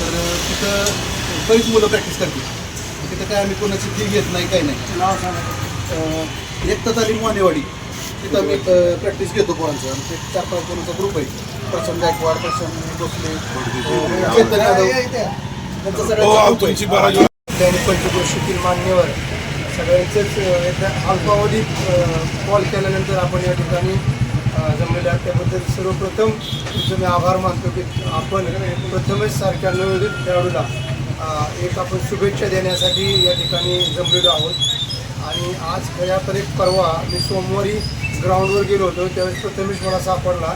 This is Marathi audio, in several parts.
तर तिथं बरीच मुलं प्रॅक्टिस करते तिथं काय आम्ही कोणाची फी घेत नाही काही नाही. एकता तालीम मानेवाडी. तिथं आम्ही प्रॅक्टिस घेतो पोरांचं. आणि ते चार पाच पोरांचा ग्रुप आहे. प्रशांत गायकवाड प्रशांत भोसले यादव. त्यांचा हो पंचक्रोशीतील मान्यवर. सगळ्यांचेच एकदा अल्पावधीत कॉल केल्यानंतर आपण या ठिकाणी जमलेले आहात त्याबद्दल सर्वप्रथम तुमचे मी आभार मानतो की आपण प्रथमच सारख्या नवोदित खेळाडूला एक आपण शुभेच्छा देण्यासाठी या ठिकाणी जमलेलो आहोत. आणि आज खऱ्या तर एक परवा मी सोमवारी ग्राउंडवर गेलो होतो त्यावेळेस प्रथमेश मला सापडला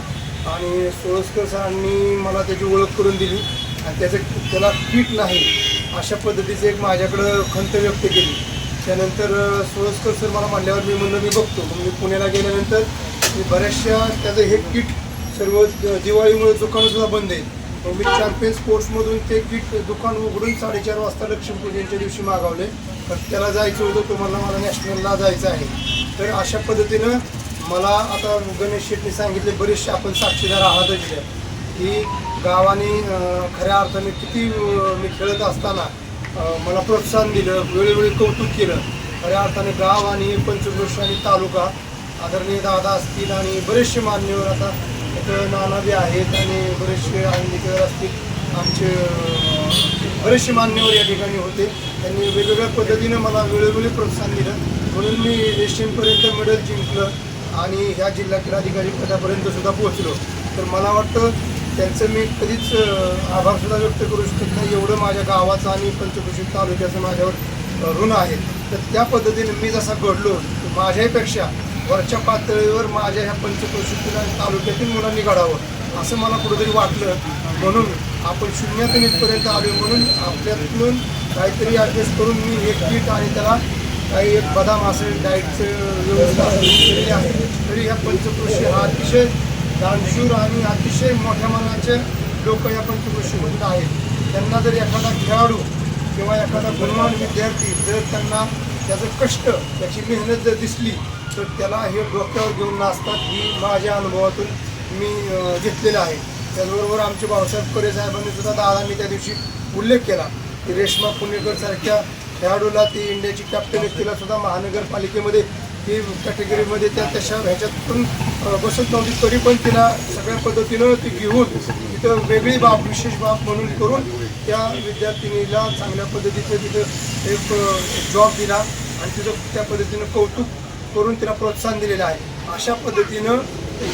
आणि सोळसकर सरांनी मला त्याची ओळख करून दिली आणि त्याचं त्याला किट नाही अशा पद्धतीचं एक माझ्याकडं खंत व्यक्त केली. त्यानंतर सोळसकर सर मला म्हणल्यावर मी म्हणलं मी बघतो. मग मी पुण्याला गेल्यानंतर की बऱ्याचशा त्याचं हे किट सर्व दिवाळीमुळे दुकानंसुद्धा बंद आहेत. मग मी चॅम्पियन स्पोर्ट्समधून ते किट दुकान उघडून साडेचार वाजता लक्ष्मीपूजनच्या दिवशी मागवले. तर त्याला जायचं होतं तुम्हाला मला नॅशनलला जायचं आहे. तर अशा पद्धतीनं मला आता गणेश शेट्टी सांगितले बरेचसे आपण साक्षीदार आहात तिथे की गावाने खऱ्या अर्थाने किती मी खेळत असताना मला प्रोत्साहन दिलं वेळोवेळी कौतुक केलं. खऱ्या अर्थाने गाव आणि पंचक्रोश आणि तालुका आदरणीय दादा असतील आणि बरेचसे मान्यवर आता इथं नानाबी आहेत आणि बरेचसे आनंदीकर असतील आमचे बरेचसे मान्यवर या ठिकाणी होते. त्यांनी वेगवेगळ्या पद्धतीनं मला वेळोवेळी प्रोत्साहन दिलं. म्हणून मी एशियनपर्यंत मेडल जिंकलं आणि ह्या जिल्हा क्रीडाधिकारी पदापर्यंत सुद्धा पोहोचलो. तर मला वाटतं त्यांचं मी कधीच आभारसुद्धा व्यक्त करू शकत नाही. एवढं माझ्या गावाचं आणि पंचकृषी तालुक्याचं माझ्यावर ऋण आहे. तर त्या पद्धतीने मी जसा घडलो माझ्यापेक्षा वरच्या पातळीवर माझ्या ह्या पंचक्रोशीतील आणि तालुक्यातील मुलांनी घडावं असं मला कुठंतरी वाटलं. म्हणून आपण शून्यातून इथपर्यंत आलो म्हणून आपल्यातून काहीतरी ॲडजस्ट करून मी एक किट आणि त्याला काही एक बदाम असेल डाईटचं व्यवस्था केलेली आहे. तरी ह्या पंचकृषी हा अतिशय दानशूर आणि अतिशय मोठ्या मनाचे लोक या पंचकृषीमधून आहेत. त्यांना जर एखादा खेळाडू किंवा एखादा गुणवान विद्यार्थी जर त्यांना त्याचं कष्ट त्याची मेहनत जर दिसली तर त्याला हे डोक्यावर घेऊन नाचतात ही माझ्या अनुभवातून मी घेतलेलं आहे. त्याचबरोबर आमचे बाबासाहेब करे साहेबांनी सुद्धा दादांनी त्या दिवशी उल्लेख केला की रेश्मा पुणेकर सारख्या खेळाडूला ती इंडियाची कॅप्टन व्यक्तीला सुद्धा महानगरपालिकेमध्ये ती कॅटेगरीमध्ये त्या तशा ह्याच्यातून बसत नव्हती. तरी पण तिला सगळ्या पद्धतीनं ती घेऊन तिथं वेगळी बाब विशेष बाब म्हणून करून त्या विद्यार्थिनीला चांगल्या पद्धतीचं तिथं एक जॉब दिला. आणि तिथं त्या पद्धतीनं कौतुक करून तिला प्रोत्साहन दिलेलं आहे. अशा पद्धतीनं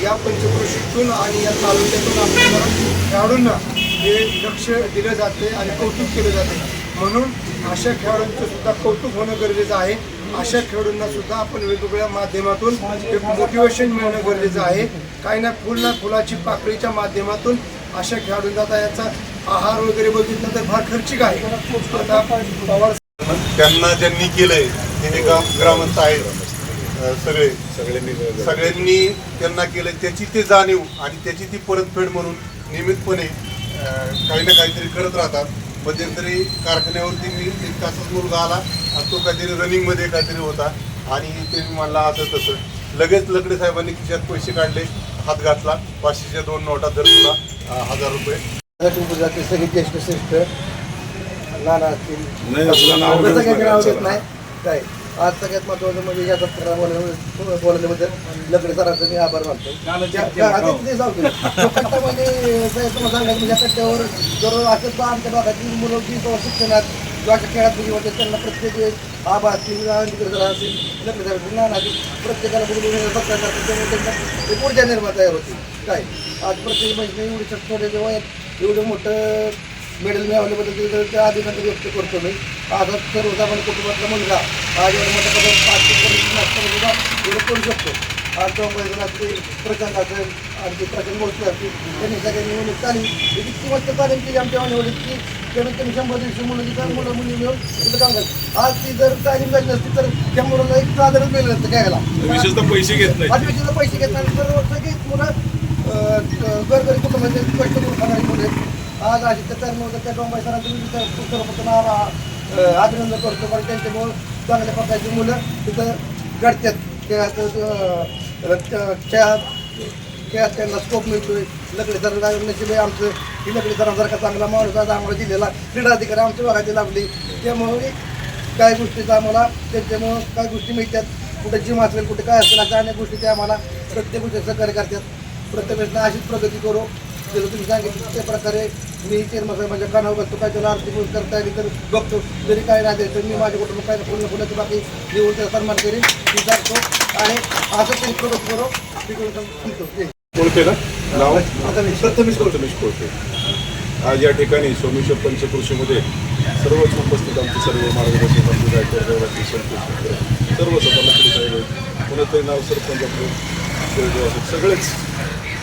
या पंचक्रोशीतून आणि या तालुक्यातून आपल्याला खेळाडूंना हे लक्ष दिलं जाते आणि कौतुक केलं जाते. म्हणून अशा खेळाडूंचं सुद्धा कौतुक होणं गरजेचं आहे. अशा खेळाडूंना सुद्धा आपण वेगवेगळ्या माध्यमातून एक मोटिवेशन मिळणं गरजेचं आहे. काही ना फुल ना फुलाची पाकळीच्या माध्यमातून अशा खेळाडूंना आता याचा आहार वगैरे बघितलं तर फार खर्चिक आहे. आता पवार त्यांना ज्यांनी केलंय ते ग्रामस्थ आहेत. सगळे सगळ्यांनी त्यांना केलंय त्याची ते जाणीव आणि त्याची ती परतफेड म्हणून नियमितपणे काही ना काहीतरी करत राहतात. मध्यंतरी कारखान्यावरती मी एक तासाच मुलगा आला आणि तो काहीतरी रनिंगमध्ये काहीतरी होता आणि ते म्हणला असं तसं. लगेच लकडे साहेबांनी खिशात पैसे काढले हात घातला पाचशेच्या दोन नोटा धर तुला हजार रुपये. सगळे ज्येष्ठ श्रेष्ठ नाना असतील काय? आज सगळ्यात महत्वाचं म्हणजे या दप्तरा बोलण्यामध्ये बोलण्याबद्दल लकडे सरांचं मी आभार मानतो. ते जाऊ दे. तो कट्ट्यामध्ये काय तुम्हाला सांगायचं म्हणजे कट्ट्यावर जर असं तर आमच्या भागातील मुलं जी किंवा शिक्षणात किंवा खेळात मुली होते त्यांना प्रत्येक वेळेस आभार असतील तिकडे जरा असेल लकडे सरांचं नाना प्रत्येकाला बोलून बघता करतात त्यामुळे त्यांना एक ऊर्जा निर्माण तयार होती. काय? आज प्रत्येक महिने एवढी छोटे वयात एवढं मोठं मेडल मिळवल्याबद्दल ते- त्या अभिनंदन व्यक्त करतो मी. आज सर्वसामान्य कुटुंबातला मुलगा आज एवढं मोठ्या पदात पाच एवढं करू शकतो. आज चौंबाईला असतील प्रचंड असेल आणखी प्रचंड मोठे असतील त्यांनी सगळ्यांनी निवडणूक तालीम ही इतकी मस्त तालीम केली आमच्या निवडीत की कमीत कमी शंभर दीडशे मुलं तिथं मुलं मुली मिळून तिथं काम करतात. आज ती जर तालीम झाली नसती तर त्या मुलाला एक साधारण मिळलं नसतं घ्यायला. विशेषतः पैसे घेत नाही अधिवेशनाला पैसे घेत नाही तर सगळी मुलं गरगरी कुटुंबाचे कष्ट करून खाणारी मुलं. आज अशी त्याच्यामुळे त्या डोंबाई सरांचं अभिनंदन करतो. कारण त्यांच्यामुळं चांगल्या प्रकारची मुलं तिथं घडतात. खेळात अं, त्या- खेळात खेळात त्यांना स्कोप मिळतोय. लकडीधर नशीब आहे आमचं ही लकडीधरांसारखा चांगला माणूस आज आम्हाला दिलेला. क्रीडा अधिकारी आमच्या भागात लाभली त्यामुळे काय गोष्टीचा आम्हाला त्यांच्यामुळं काय गोष्टी मिळतात. कुठे जिम असेल कुठे काय असेल अशा अनेक गोष्टी ते आम्हाला प्रत्येक गोष्टी सहकार्य करतात. प्रत्येक वेळेला अशीच प्रगती करू. जसं तुम्ही सांगितलं त्या प्रकारे मी चेअरमन साहेबांच्या कानावर बसतो काय त्याला आर्थिक मदत करता आली तर बघतो. जरी काय नाही द्यायचं मी माझ्या कुटुंब काय पूर्ण फुलाची बाकी देऊन त्याचा सन्मान करीन सांगतो आणि असं काही प्रगती करू. आज या ठिकाणी सोमेश्वर पंचकृषीमध्ये सर्वच उपस्थित आमचे सर्व मार्गदर्शक आमचे गायकवाड साहेब असतील, संतोष सर्व आहेत. कोणाचंही नाव सरपंच आपले सगळेच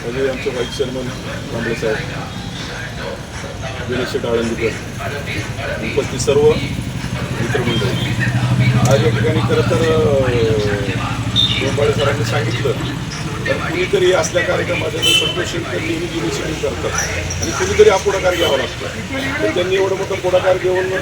म्हणजे आमचे व्हाईस चेअरमन कांबळे साहेब दिनेश आळंदीकर उपस्थित सर्व मित्रमंडळी. आज या ठिकाणी खरं तर गोंबाळे सरांनी सांगितलं तर कुणीतरी असल्या कार्यक्रमाच्या संतोष शेटकर करतात आणि कुणीतरी हा पुढाकार घ्यावा लागतो. त्यांनी एवढं मोठं पुढाकार घेऊन